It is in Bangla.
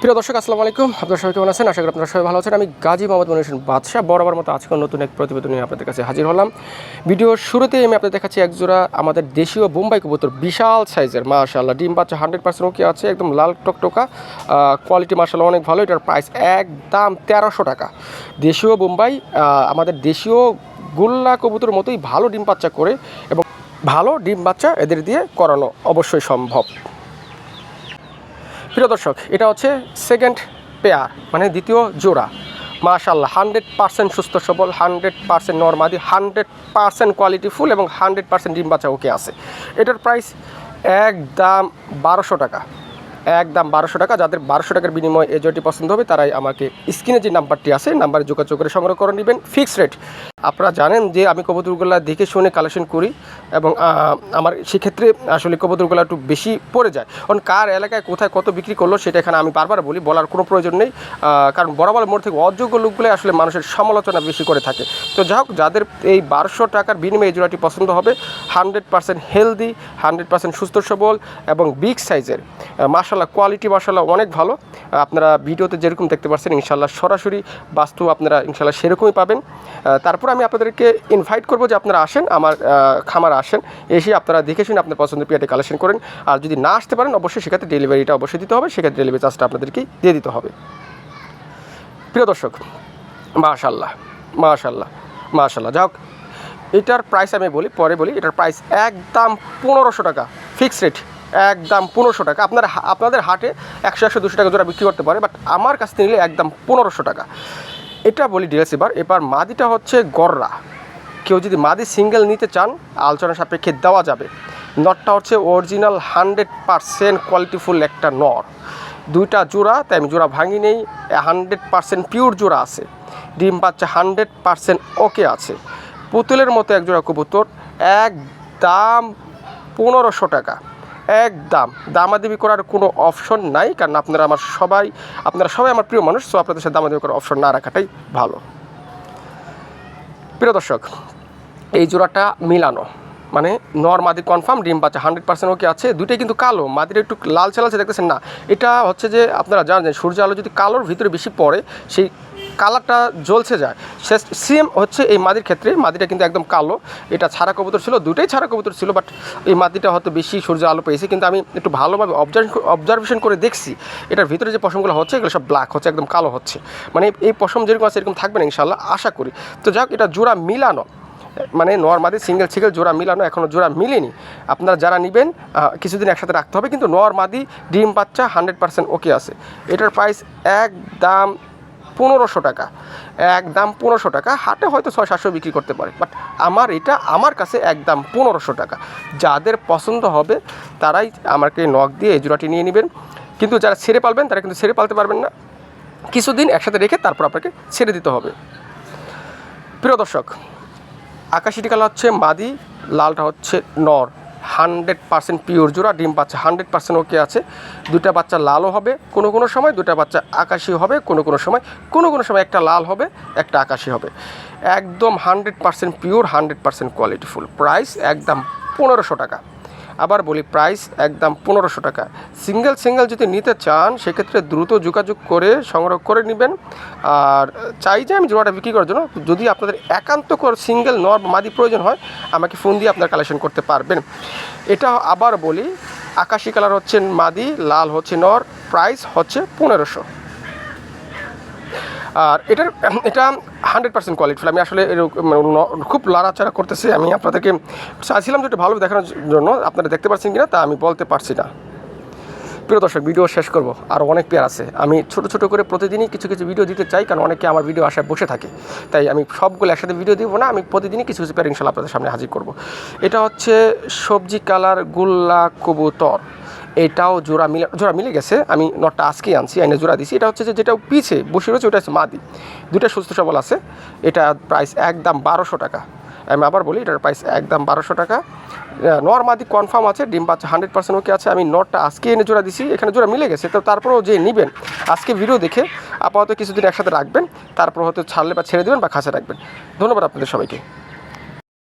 প্রিয় দর্শক, আসসালামু আলাইকুম। আপনারা সবাই কেমন আছেন? আশা করি আপনারা সবাই ভালো আছেন। আমি গাজী মোহাম্মদ মনির হোসেন বাদশাহ। বরাবর মতো আজকে নতুন এক প্রতিবেদন নিয়ে আপনাদের কাছে হাজির হলাম। ভিডিওর শুরুতেই আমি আপনাদের দেখাচ্ছি একজোড়া আমাদের দেশীয় বোম্বাই কবুতর, বিশাল সাইজের, মাশাআল্লাহ। ডিম বাচ্চা হান্ড্রেড পার্সেন্ট ওকে আছে, একদম লাল টকটকা। কোয়ালিটি মার্শাল্লাহ অনেক ভালো। এটার প্রাইস একদম তেরোশো টাকা। দেশীয় বোম্বাই আমাদের দেশীয় গোল্লা কবুতর মতোই ভালো ডিম বাচ্চা করে এবং ভালো ডিম বাচ্চা এদের দিয়ে করানো অবশ্যই সম্ভব। প্রিয় দর্শক, এটা হচ্ছে সেকেন্ড পেয়ার মানে দ্বিতীয় জোড়া। মাশাল্লাহ হান্ড্রেড পার্সেন্ট সুস্থ, সবল হান্ড্রেড পার্সেন্ট নর্মাদি হান্ড্রেড পার্সেন্ট কোয়ালিটি ফুল এবং হান্ড্রেড পার্সেন্ট ডিম বাচ্চা ওকে আছে। এটার প্রাইস একদম বারোশো টাকা। একদম বারোশো টাকা। যাদের বারোশো টাকার বিনিময়ে এই জয়টি পছন্দ হবে, তারাই আমাকে স্ক্রিনে যে নাম্বারটি আছে নাম্বারে যোগাযোগ করে সংগ্রহ করে নেবেন। Fix rate. আপনারা জানেন যে আমি কবুতরগুলা দেখে শুনে কালেকশন করি এবং আমার সেক্ষেত্রে আসলে কবুতরগুলো একটু বেশি পড়ে যায়। কারণ কার এলাকায় কোথায় কত বিক্রি করল, সেটা এখানে আমি বারবার বলি, বলার কোনো প্রয়োজন নেই। কারণ বরাবর মোড় থেকে অযোগ্য লোকগুলো আসলে মানুষের সমালোচনা বেশি করে থাকে। তো যাই হোক, যাদের এই বারোশো টাকার বিনিময়ে জোড়াটি পছন্দ হবে, hundred percent healthy, hundred percent সুস্থ সবল এবং বিগ সাইজের। মাসাল্লাহ কোয়ালিটি মাসাল্লাহ অনেক ভালো। আপনারা ভিডিওতে যেরকম দেখতে পাচ্ছেন ইনশাল্লাহ সরাসরি বাস্তু আপনারা ইনশাল্লাহ সেরকমই পাবেন। তারপর আমি আপনাদেরকে ইনভাইট করব যে আপনারা আসেন, আমার খামার আসেন, এসে আপনারা দেখে শুনে আপনার পছন্দের পিয়াটি কালেকশন করেন। আর যদি না আসতে পারেন, অবশ্যই সেক্ষেত্রে ডেলিভারিটা অবশ্যই দিতে হবে, সেক্ষেত্রে ডেলিভারি চার্জটা আপনাদেরকেই দিয়ে দিতে হবে। প্রিয় দর্শক মাশাল্লাহ মাশাল্লাহ মাশাল্লাহ যাই হোক, এটার প্রাইস আমি বলি, পরে বলি, এটার প্রাইস একদম পনেরোশো টাকা ফিক্সড রেট একদম পনেরোশো টাকা। আপনার আপনাদের হাটে একশো একশো, দুশো টাকা জোড়া বিক্রি করতে পারে বাট আমার কাছ থেকে নিলে একদম পনেরোশো টাকা। এটা বলি ডিএলস এবার এবার মাদিটা হচ্ছে গররা। কেউ যদি মাদি সিঙ্গেল নিতে চান, আলোচনা সাপেক্ষে দেওয়া যাবে। নটটা হচ্ছে অরিজিনাল হান্ড্রেড পারসেন্ট কোয়ালিটিফুল একটা নর। দুইটা জোড়া, তাই আমি জোড়া ভাঙি নেই হান্ড্রেড পারসেন্ট পিওর জোড়া আছে। ডিম বাচ্চা হান্ড্রেড পারসেন্ট ওকে আছে। পুতুলের মতো এক জোড়া কবুতর একদম পনেরোশো টাকা। একদম। দামাদামি করার কোনো অপশন নাই, কারণ আপনারা আমার সবাই, আপনারা সবাই আমার প্রিয় মানুষ সো আপনাদের সাথে দামাদামি করার অপশন না রাখাটাই ভালো। প্রিয় দর্শক, এই জোড়াটা মিলানো মানে নর মাদি কনফার্ম ডিম বাচ্চা হান্ড্রেড পার্সেন্ট ওকে আছে, দুইটাই কিন্তু কালো মাদির একটু লাল চালাচ্ছে দেখতেছেন না। এটা হচ্ছে যে আপনারা জানেন সূর্য আলো যদি কালোর ভিতরে বেশি পড়ে, সেই কালারটা জ্বলছে যায়। সে সেম হচ্ছে এই মাদির ক্ষেত্রে। মাদিটা কিন্তু একদম কালো। এটা ছাড়া কবুতর ছিল দুটোই ছাড়া কবুতর ছিল বাট এই মাদিটা হয়তো বেশি সূর্য আলো পেয়েছে। কিন্তু আমি একটু ভালোভাবে অবজার্ভ অবজারভেশন করে দেখছি। এটার ভিতরে যে পশমগুলো হচ্ছে, এগুলো সব ব্ল্যাক হচ্ছে, একদম কালো হচ্ছে। মানে এই পশম যেরকম আছে, এরকম থাকবে না ইনশাল্লাহ আশা করি। তো যাক এটা জোড়া মিলানো। মানে নর্মাদি সিঙ্গেল সিঙ্গেল জোড়া মিলানো এখনও জোড়া মিলেনি। আপনারা যারা নেবেন কিছুদিন একসাথে রাখতে হবে, কিন্তু নর্মাদি ডিম বাচ্চা হান্ড্রেড পার্সেন্ট ওকে আছে। এটার প্রাইস একদম পনেরোশো টাকা। একদম পনেরোশো টাকা, হাটে হয়তো ছয় সাতশো বিক্রি করতে পারে বাট আমার এটা আমার কাছে একদম পনেরোশো টাকা। যাদের পছন্দ হবে, তারাই আমাকে নখ দিয়ে এই জোড়াটি নিয়ে নেবেন। কিন্তু যারা ছেড়ে পালবেন, তারা কিন্তু ছেড়ে পালতে পারবেন না। কিছুদিন একসাথে রেখে তারপর আপনাকে ছেড়ে দিতে হবে। প্রিয় দর্শক আকাশিটি কালার হচ্ছে মাদি, লালটা হচ্ছে নর। হান্ড্রেড পার্সেন্ট পিওর জোড়া, ডিম বাচ্চা হান্ড্রেড পার্সেন্ট ওকে আছে। দুটা বাচ্চা লালও হবে, কোনো কোনো সময় দুটা বাচ্চা আকাশি হবে, কোনো কোনো সময়, কোনো কোনো সময় একটা লাল হবে, একটা আকাশি হবে। একদম hundred percent pure, hundred percent qualityful. Price একদম পনেরোশো টাকা। আবার বলি প্রাইস একদম পনেরোশো টাকা। সিঙ্গেল সিঙ্গেল যদি নিতে চান, সেক্ষেত্রে দ্রুত যোগাযোগ করে সংগ্রহ করে নেবেন। আর চাই যে আমি জোড়াটা বিক্রি করার জন্য, যদি আপনাদের একান্ত কর সিঙ্গেল নর মাদি প্রয়োজন হয়, আমাকে ফোন দিয়ে আপনার কালেকশন করতে পারবেন। এটা আবার বলি, আকাশি কালার হচ্ছে মাদি, লাল হচ্ছে নর প্রাইস হচ্ছে পনেরোশো। আর এটার, এটা হান্ড্রেড পার্সেন্ট কোয়ালিটিফুল আমি আসলে মানে খুব লড়াচাড়া করতেছি। আমি আপনাদেরকে চাইছিলাম যে একটু ভালো দেখানোর জন্য। আপনারা দেখতে পাচ্ছেন কিনা তা আমি বলতে পারছি না। প্রিয় দর্শক ভিডিও শেষ করব। আর অনেক পেয়ার আছে। আমি ছোট ছোট করে প্রতিদিনই কিছু কিছু ভিডিও দিতে চাই, কারণ অনেকে আমার ভিডিও আশায় বসে থাকে। তাই আমি সবগুলো একসাথে ভিডিও দিব না, আমি প্রতিদিনই কিছু কিছু পেয়ার ইনশাল্লাহ আপনাদের সামনে হাজির করব। এটা হচ্ছে সবজি কালার গোল্লা কবুতর। এটাও জোড়া মিলে জোড়া মিলে গেছে। আমি নটটা আজকেই আনছি, আইনে জোড়া দিছি। এটা হচ্ছে যে যেটা পিছে বসে রয়েছে, ওটা হচ্ছে মাদি। দুটা সুস্থ সবল আছে। এটা প্রাইস একদম বারোশো টাকা। আমি আবার বলি, এটার প্রাইস একদম বারোশো টাকা। নর্মাদি কনফার্ম আছে, ডিম বাচ্চা হান্ড্রেড পার্সেন্ট ওকে আছে। আমি নটটা আজকে এনে জোড়া দিছি। এখানে জোড়া মিলে গেছে। তো তারপরেও যে নেবেন, আজকে ভিডিও দেখে আপাতত কিছুদিন একসাথে রাখবেন। তারপর হয়তো ছাড়লে বা ছেড়ে দেবেন বা খাঁচা রাখবেন। ধন্যবাদ আপনাদের সবাইকে।